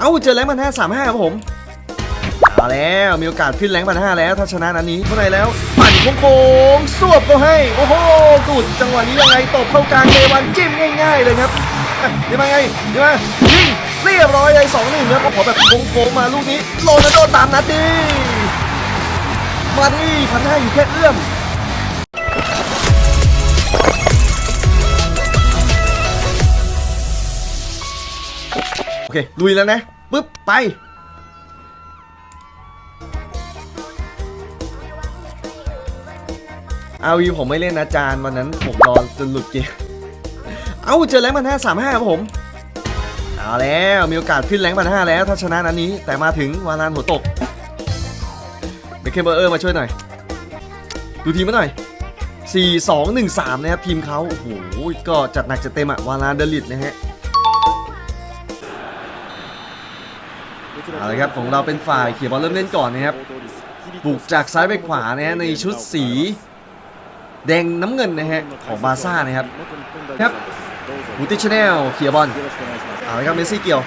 เอ้าเจอแรงพันห้าสามห้าครับผมเอาแล้วมีโอกาสขึ้นแรงพันห้าแล้วถ้าชนะนันนี้เท่าไรแล้ว ปั่นโค้งๆสวบก็ให้ โอ้โหกุดจังหวะนี้ยังไงตบเข้ากลางเดวันจิ้มง่าย ๆ เลยครับเดี๋ยวมาไงเดี๋ยวมายิงเรียบร้อยเลยสองหนึ่งครับโอ้โหแบบโค้งๆมาลูกนี้โรนัลโดตามนัดดีมาดิพันห้าอยู่แค่เอื้อม อเคลุยแล้วนะปึ๊บไปอาวีผมไม่เล่นอาจารย์วันนั้นผมรอจนหลุดเกมเอ้าเจอแรงพันห้าสามห้าครับผมเอาแล้วมีโอกาสขึ้นแรงพันห้าแล้วถ้าชนะนันนี้แต่มาถึงวาลานหัวตกเบคเคเบอร์เออร์มาช่วยหน่อย ดูทีมมาหน่อย 4 2 1 3 นะครับทีมเขาโอ้โหก็จัดหนักจัดเต็มอะวาลานเดลิตนะฮะ เอาละครับของเราเป็นฝ่ายเขียบอลเริ่มเล่นก่อนนะครับบุกจากซ้ายไปขวานะฮะในชุดสี แดงน้ำเงินนะฮะของบาซ่านะครับครับบูติชแนลเขียบอลเอาละครับเมสซี่เกี่ยว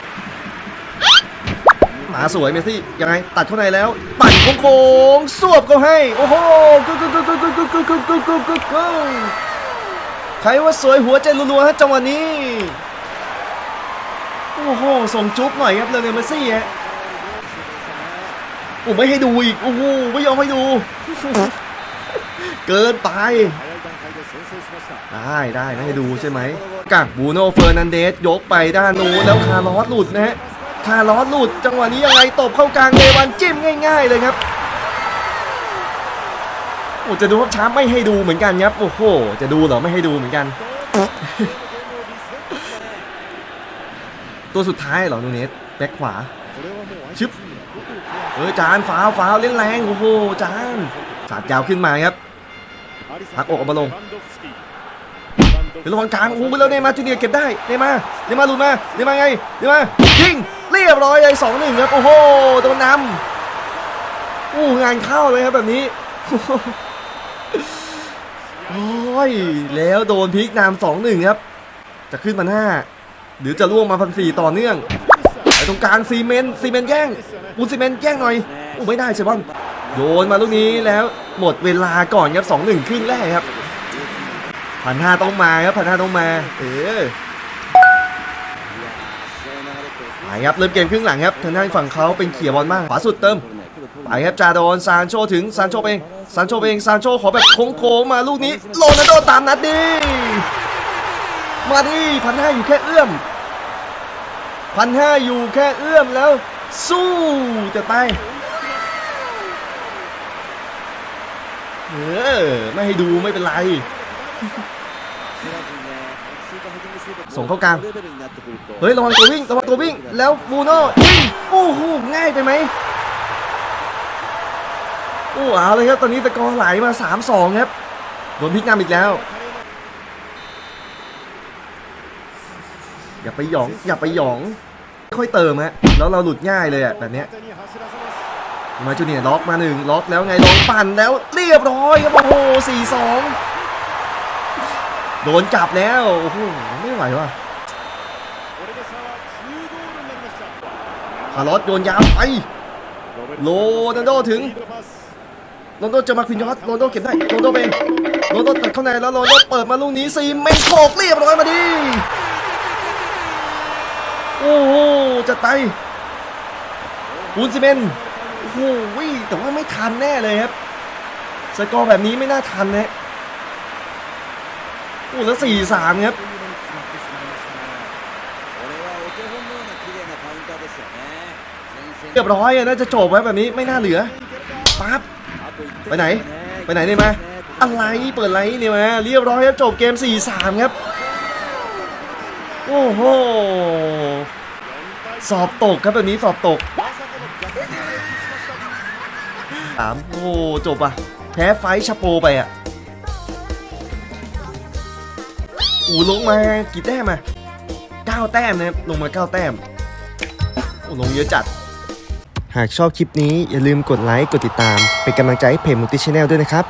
หมาสวยเมสซี่ยังไงตัดเข้าในแล้ว ปั่นโค้งสวบก็ให้ โอ้โหกึกกึกกึกกึกกึกกึกกึกกึกกึกกึกกึกกึกใครว่าสวยหัวใจรัวๆฮะจังหวะนี้ โอ้โห ส่งจุ๊บหน่อยครับเลเนลเมซี่ฮะโอ้ไม่ให้ดูอีก โอ้โห ไม่ยอมให้ดู เกินไป ได้ได้ไม่ให้ดูใช่ไหมกักบูโน่เฟอร์นันเดสยกไปด้านนู้นแล้วคาร์ลอสหลุดนะฮะคาร์ลอสหลุดจังหวะนี้ยังไงตบเข้ากลางเดวันจิ้มง่าย ๆ เลยครับโอ้จะดูครับช้าไม่ให้ดูเหมือนกันครับ โอ้โห จะดูเหรอไม่ให้ดูเหมือนกัน ตัวสุดท้ายเหรอนูเนสแบ็คขวา ชึบ เออจานฟาวฟาวเล่นแรง โอ้โหจานสาดยาวขึ้นมาครับพักอกออกมาลงเดี๋ยวระวังกลางโอ้โหแล้วเนย์มาร์จูเนียร์เก็บได้เนย์มาร์เนย์มาร์หลุดมาเนย์มาร์ไงเนย์มาร์ยิงเรียบร้อยเลยสองหนึ่งครับโอ้โหโดนนำโอ้งานเข้าเลยครับแบบนี้โอ้ยแล้วโดนพลิกนำสองหนึ่งครับ จะขึ้นมาห้า หรือจะล่วงมาพันสี่ต่อเนื่องไอ้ตรงกลางซีเมนซีเมนแย่งปูนซีเมนแย่งหน่อยโอ้ไม่ได้เซบอนโยนมาลูกนี้แล้วหมดเวลาก่อนครับสองหนึ่งครึ่งแรกครับพันห้าต้องมาครับพันห้าต้องมาเออไปครับเริ่มเกมครึ่งหลังครับทางด้านฝั่งเขาเป็นเขี่ยบอลบ้างขวาสุดเติมไปครับจาโดนซานโชถึงซานโชเองซานโชเองซานโชขอแบบโค้งๆมาลูกนี้โรนัลโดตามนัดดี มาดิพันห้าอยู่แค่เอื้อมพันห้าอยู่แค่เอื้อมแล้ว สู้จะไปเออไม่ให้ดูไม่เป็นไร ส่งเข้ากลาง เฮ้ยระวังตัววิ่งระวังตัววิ่ง แล้วบูโน่ยิงโอ้โหง่ายไปไหมโอ้เอาเลยครับ ตอนนี้ตะกอไหลมา 3-2 ครับโดนพลิกนำอีกแล้ว อย่าไปหยอง อย่าไปหยอง ค่อยเติมฮะ แล้วเราหลุดง่ายเลยอะแบบเนี้ย มาจูเนียล็อกมาหนึ่งล็อกแล้วไงลองปั่นแล้วเรียบร้อยครับโอ้โหสี่สองโดนจับแล้ว โอ้โห ไม่ไหวว่ะคาร์ลอสโยนยาวไป โรนัลโดถึงโรนัลโดเจอมาควินยอสโรนัลโดเก็บได้โรนัลโดเป็นโรนัลโดตัดเข้าในแล้วโรนัลโดเปิดมาลูกนี้ซีเมนโขกเรียบร้อยมาดิ โอ้โหจัดไปปูนซีเมนโอ้โหแต่ว่าไม่ทันแน่เลยครับ สกอร์แบบนี้ไม่น่าทันนะโอ้แล้วสี่สามครับเรียบร้อยอะน่าจะจบไว้แบบนี้ไม่น่าเหลือปั๊บไปไหน ไปไหนเนี่ยมาอะไรเปิดไรเนี่ยมาเรียบร้อยครับจบเกม 4-3 ครับ โอ้โห สอบตกครับแบบนี้สอบตกสามโอ้จบอะ แพ้ไฟชาโปไปอะ อูลงมากี่แต้มอะ9แต้มนะครับลงมา9แต้มโอ้ลงเยอะจัด หากชอบคลิปนี้อย่าลืมกดไลค์ กดติดตาม เป็นกำลังใจให้เพจมุติชแนลด้วยนะครับ